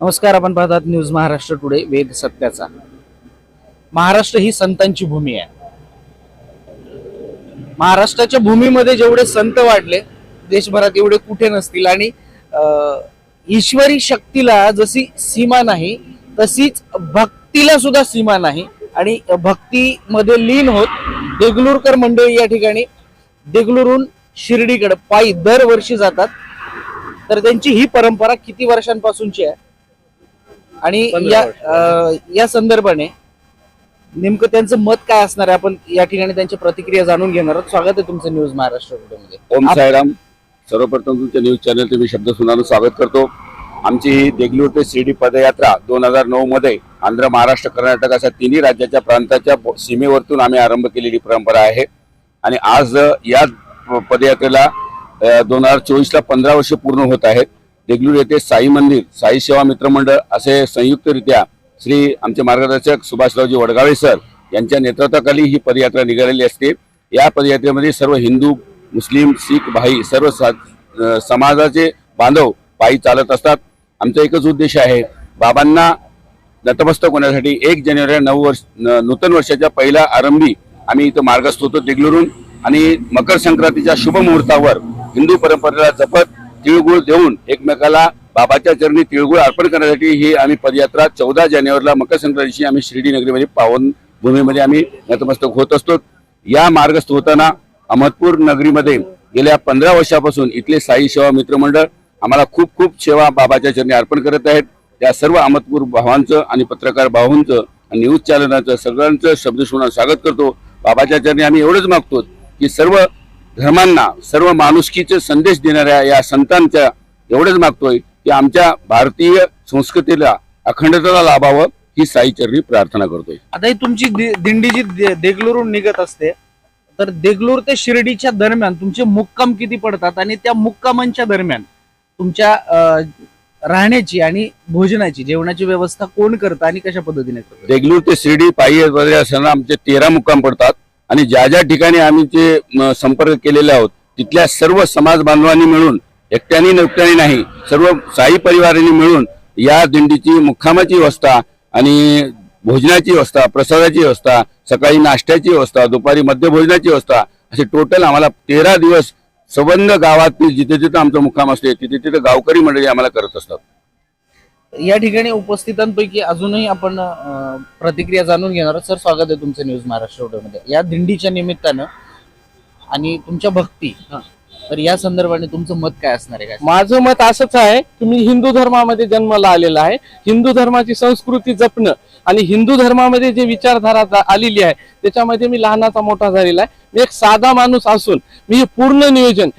नमस्कार आपण पाहतात न्यूज महाराष्ट्र टुडे वेद सत्याचा. महाराष्ट्र ही संतांची भूमी आहे. महाराष्ट्राच्या भूमीमध्ये जेवढे संत वाढले देशभरात एवढे कुठे नसतील आणि अं, ईश्वरी शक्तीला जशी सीमा नाही तशीच भक्तीला सुद्धा सीमा नाही. आणि भक्तीमध्ये लीन होत देगलूरकर मंडळी या ठिकाणी. देगलूरहून शिर्डीकडे पायी दरवर्षी जातात. तर त्यांची ही परंपरा किती वर्षांपासूनची आहे? आणि या अं, या संदर्भाने नेमकं त्यांचं मत काय असणार आहे? आपण या ठिकाणी त्यांची प्रतिक्रिया जाणून घेणार आहोत. स्वागत आहे तुमचं न्यूज महाराष्ट्रमध्ये ओम साईराम. सर्वप्रथम तुमच्या न्यूज चॅनलचे मी शब्द सुनानं स्वागत करतो. आमची ही देगलूर ते शिर्डी पदयात्रा दोन हजार नऊ मध्ये आंध्र महाराष्ट्र कर्नाटक अशा तिन्ही राज्याच्या प्रांताच्या सीमेवरतून आम्ही आरंभ केलेली परंपरा आहे. आणि आज अ, या प- पदयात्रेला दोन हजार चोवीसला पंधरा वर्ष पूर्ण होत आहेत. देगलूर येथे साई मंदिर साई सेवा मित्र मंडळ असे संयुक्तरित्या श्री आमचे मार्गदर्शक सुभाषरावजी वडगावे सर यांच्या नेतृत्वाखाली ही पदयात्रा निघालेली असते. या पदयात्रेमध्ये सर्व हिंदू मुस्लिम शीख भाई सर्व सा- समाजाचे बांधव पायी चालत असतात. आमचा एकच उद्देश आहे बाबांना नतमस्तक होण्यासाठी एक जानेवारी नऊ वर्ष न- नूतन वर्षाच्या पहिल्या आरंभी आम्ही इथं मार्गस्थ होतो देगलूरून आणि मकर संक्रांतीच्या शुभ मुहूर्तावर हिंदू परंपरेला जपत तिळगुळ देऊन एकमेकाला बाबाच्या चरणी तिळगुळ अर्पण करण्यासाठी ही आम्ही पदयात्रा चौदा जानेवारीला मकर संक्रांतीची आम्ही शिर्डी नगरीमध्ये पावन भूमीमध्ये आम्ही नतमस्तक होत असतो. या मार्गस्थ होताना अहमदपूर नगरीमध्ये गेल्या पंधरा वर्षापासून इथले साई सेवा मित्रमंडळ आम्हाला खूप खूप सेवा बाबाच्या चरणी अर्पण करत आहेत. त्या सर्व अहमदपूर भावांचं आणि पत्रकार भाऊंचं आणि न्यूज चॅनलांचं सगळ्यांचं शब्द स्वागत करतो. बाबाच्या चरणी आम्ही एवढंच मागतो की सर्व धर्मांना सर्व माणुसकीचे संदेश देणाऱ्या या संतांच्या एवढंच मागतोय की आमच्या भारतीय संस्कृतीला अखंडतेला लाभावं ही साईचरणी प्रार्थना करतोय. आता ही तुमची दिंडी जी दे- देगलूरहून निघत असते तर देगलूर ते शिर्डीच्या दरम्यान तुमचे मुक्काम किती पडतात आणि त्या मुक्कामांच्या दरम्यान तुमच्या राहण्याची आणि भोजनाची जेवणाची व्यवस्था कोण करतं आणि कशा पद्धतीने करतं? देगलूर ते शिर्डी पायी वगैरे असताना आमचे तेरा मुक्काम पडतात. आणि ज्या ज्या ठिकाणी आम्ही ते संपर्क केलेले आहोत तिथल्या सर्व समाज बांधवांनी मिळून एकट्याने नकट्याने नाही सर्व साई परिवारांनी मिळून या दिंडीची मुक्कामाची व्यवस्था आणि भोजनाची व्यवस्था प्रसादाची व्यवस्था सकाळी नाश्त्याची व्यवस्था दुपारी मध्यभोजनाची व्यवस्था असे टोटल आम्हाला तेरा दिवस सबंध गावात जिथे जिथं आमचा मुक्काम असते तिथे तिथे गावकरी मंडळी आम्हाला करत असतात. या ठिकाणी उपस्थितांपैकी अजूनही आपण प्रतिक्रिया जाणून घेणार आहोत. सर स्वागत आहे तुमचं न्यूज महाराष्ट्रमध्ये. या दिंडीच्या निमित्तानं आणि तुमच्या भक्ती तर या संदर्भाने तुमचं मत काय असणार आहे? काय? माझं मत असंच आहे की मी हिंदू धर्मामध्ये जन्माला आलेला आहे. हिंदू धर्माची संस्कृती जपणं आणि हिंदू धर्मामध्ये जे विचारधारा आलेली आहे त्याच्यामध्ये मी लहानाचा मोठा झालेला आहे. मी एक साधा माणूस असून मी पूर्ण नियोजन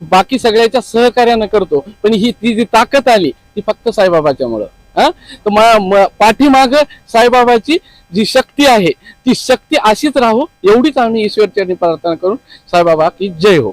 बाकी सगळ्याच्या सहकार्यानं करतो. पण ही ती जी ताकद आली ती फक्त साईबाबाच्यामुळं हा? तर पाठीमाग साईबाबाची जी शक्ती आहे ती शक्ती अशीच राहो एवढीच आम्ही ईश्वरच्या प्रार्थना करून साईबाबा की जय हो.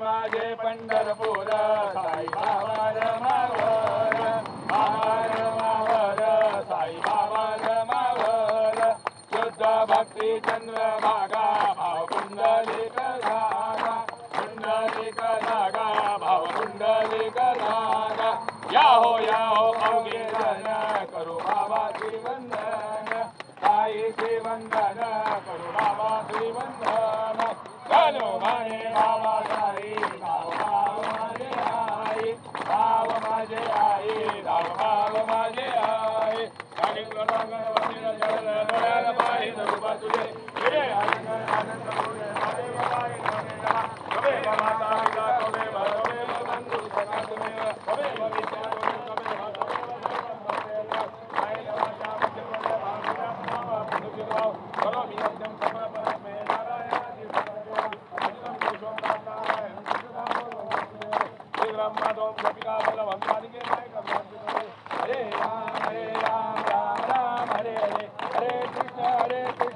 माझे पंढरपूर साई बाबा रमावर आहार मावर साई बाबा रमावर शुद्ध भक्ती चंद्र भागा भाव कुंडलिक धागा कुंडलिक धागा भाव कुंडलिक धागा या हो या हो अवघे करू बाबा वंदन साईचे वंदन करू बाबा वंदन चलो म्हणे बाबा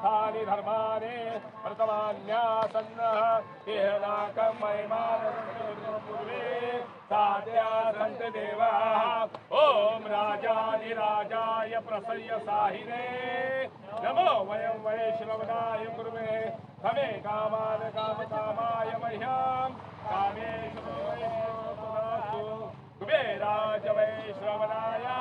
स्थानी धर्माने प्रथमान्यासन्नः। केहनाकं महिमानपूर्वे साध्या सन्त देवाः ॐ राजाधिराजाय प्रसय्य साहिने। नमो वयं वैष्णवनाय कुर्मे समे कामान कामकामाय मह्यां। कामेषु कुबेराज वैश्रवणाया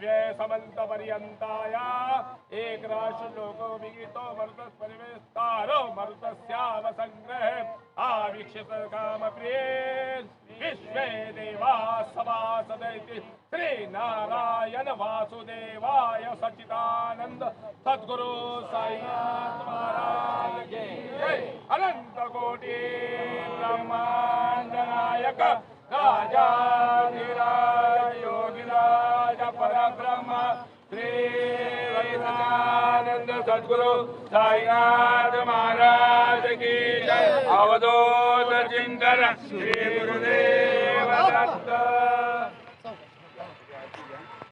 पृथव्ये समन्तपर्यन्ताय एकराशुलोको विगितो मरुतस्परिवेस्तारो मरुतस्याम सङ्ग्रहे आवीक्षित कामप्रिये विश्वे देवा सभासदैति श्रीनारायण वासुदेवाय सचिदानंद सद्गुरु साईनाथ महाराज की अनंत कोटी ब्रह्मांड नायक राजा निराज श्री सद्गुरु साईनाथ महाराज की जय। अवधूत चिंतन श्री गुरुदेव दत्त।